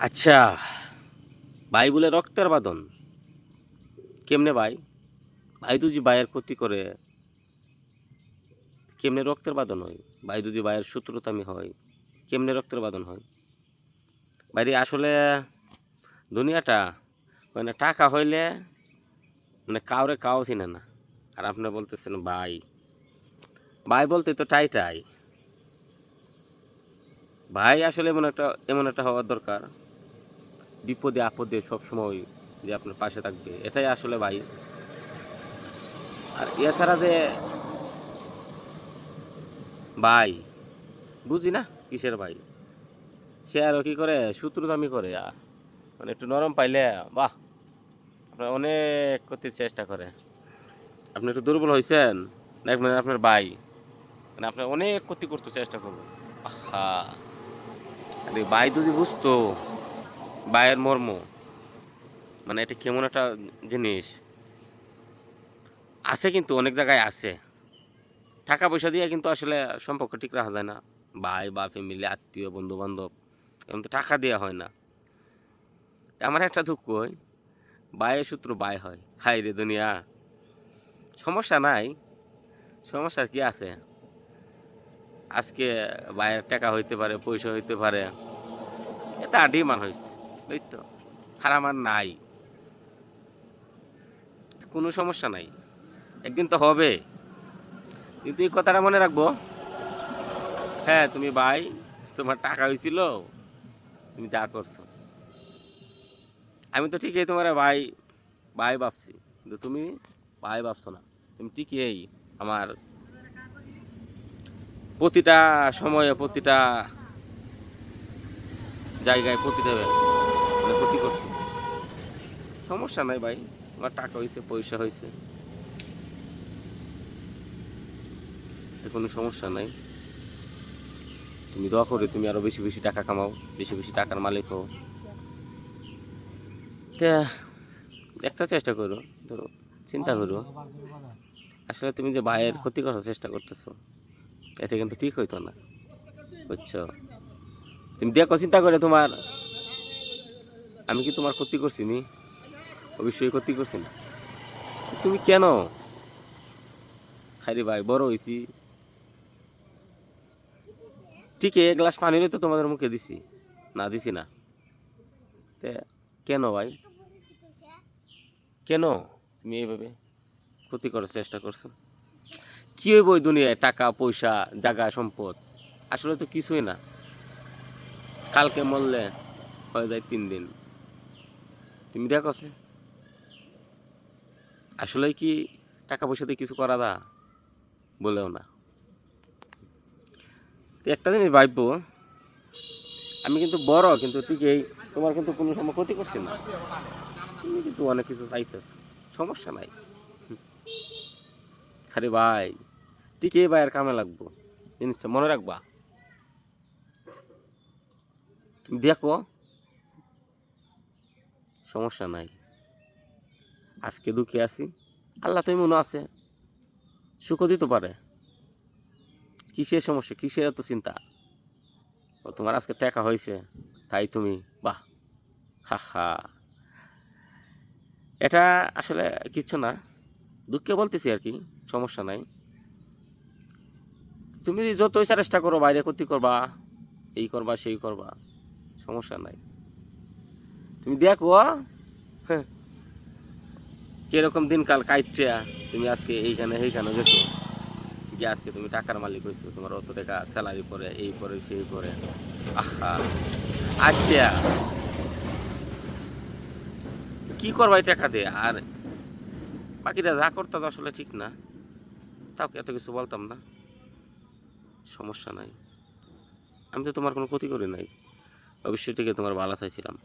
আচ্ছা ভাই বলে রক্তের বাদন কেমনে ভাই? ভাই যদি ভাইয়ের ক্ষতি করে, কেমনে রক্তের বাদন হয়? ভাই যদি ভাইয়ের শত্রুতামি হয়, কেমনে রক্তের বাঁধন হয়? বাইরে আসলে দুনিয়াটা মানে টাকা হইলে মানে কাউরে কাউ চিনে না। আর আপনি বলতেছেন ভাই। ভাই বলতে তো টাই টাই। ভাই আসলে এমন একটা এমন একটা হওয়ার দরকার। বিপদে আপদে সবসময় যে আপনার পাশে থাকবে। এটাই আসলে ভাই। আর এছাড়া যে ভাই, বুঝি না কিসের ভাই? সে আরও কি করে? সূত্রদামি করে। মানে একটু নরম পাইলে, বাহ! আপনার অনেক ক্ষতির চেষ্টা করে। আপনি একটু দুর্বল হয়েছেন দেখবেন আপনার ভাই মানে আপনার অনেক ক্ষতি করতে চেষ্টা করব। আহা! আরে ভাই যদি বুঝতো ভাইয়ের মর্ম। মানে এটা কেমন একটা জিনিস। আছে কিন্তু, অনেক জায়গায় আছে। টাকা পয়সা দিয়ে কিন্তু আসলে সম্পর্ক ঠিক রাখা যায় না। ভাই, বা ফ্যামিলি আত্মীয় বন্ধু বান্ধব এমন তো টাকা দেওয়া হয় না। আমার একটা দুঃখ হয়, ভাইয়ের সূত্র ভাই হয়। হাই রে দুনিয়া। সমস্যা নাই সমস্যার কি আছে। আজকে ভাইয়ের টাকা হইতে পারে, পয়সা হইতে পারে। এটা ডিমান্ড হয়েছে বুঝ তো, আর আমার নাই। কোনো সমস্যা নাই। একদিন তো হবে। কিন্তু এই কথাটা মনে রাখব। হ্যাঁ তুমি ভাই, তোমার টাকা হয়েছিল, তুমি যা করছ। আমি তো ঠিকই তোমার ভাই ভাই ভাবছি। কিন্তু তুমি ভাই ভাবছ না। তুমি ঠিকই আমার প্রতিটা সময়ে, প্রতিটা জায়গায় প্রতিটা সমস্যা নাই ভাই। আমার টাকা হয়েছে পয়সা হয়েছে কোনো সমস্যা নাই। তুমি দোয়া করে, তুমি আরও বেশি বেশি টাকা কামাও, বেশি বেশি টাকার মালিক হও। একটা চেষ্টা করো, ধরো, চিন্তা করো। আসলে তুমি যে ভাইয়ের ক্ষতি করার চেষ্টা করতেছো, এটা কিন্তু ঠিক হইতো না। বুঝছ? তুমি দেখো, চিন্তা করে তোমার, আমি কি তোমার ক্ষতি করছি নি? অবশ্যই ক্ষতি করছি না তুমি কেন? হাইরে ভাই, বড় হয়েছি। ঠিক এক গ্লাস পানিরও তো তোমাদের মুখে দিছি। না দিছি না। কেন ভাই? কেন? তুমি এইভাবে ক্ষতি করার চেষ্টা করছ? কি হইব ওই দুনিয়ায়? টাকা, পয়সা, জায়গা, সম্পদ। আসলে তো কিছুই না। কালকে মরলে হয়ে যায় তিন দিন। তুমি দেখো আসলে কি টাকা পয়সা দিয়ে কিছু করা দা? বলেও না। তো একটা জিনিস ভাবব, আমি কিন্তু বড়, কিন্তু ঠিক এই, তোমার কিন্তু কোনো সময় ক্ষতি করছি না। তুমি কিন্তু অনেক কিছু চাইতেছ, সমস্যা নাই। আরে ভাই, ঠিক এই ভাইয়ের কামে লাগবো, জিনিসটা মনে রাখবা। দেখো, সমস্যা নাই। আজকে দুঃখে আছি। আল্লাহ তুমি মনে আছে। সুখও দিতে পারে। কিসের সমস্যা? কিসের এত চিন্তা? ও, তোমার আজকে টাকা হয়েছে। তাই তুমি, বাহ। হা হা। এটা আসলে কিচ্ছু না। দুঃখে বলতেছি আর কি, সমস্যা নাই। তুমি যতই চেষ্টা করো, বাইরে ক্ষতি করবা, এই করবা, সেই করবা, সমস্যা নাই। তুমি দেখো হ্যাঁ। কীরকম দিনকাল কাইটছে তুমি আজকে এইখানে এইখানে গেছো? যে আজকে তুমি টাকার মালিক হয়েছো তোমার অত টাকা স্যালারি পরে, এই পরে, সেই পরে। আহা আচ্ছা কি করবা এই টাকা দিয়ে? আর বাকিটা যা করতে তো আসলে ঠিক না। তাও এত কিছু বলতাম না। সমস্যা নাই। আমি তো তোমার কোনো ক্ষতি করি নাই। অবশ্যই থেকে তোমার ভালো চাইছিলাম।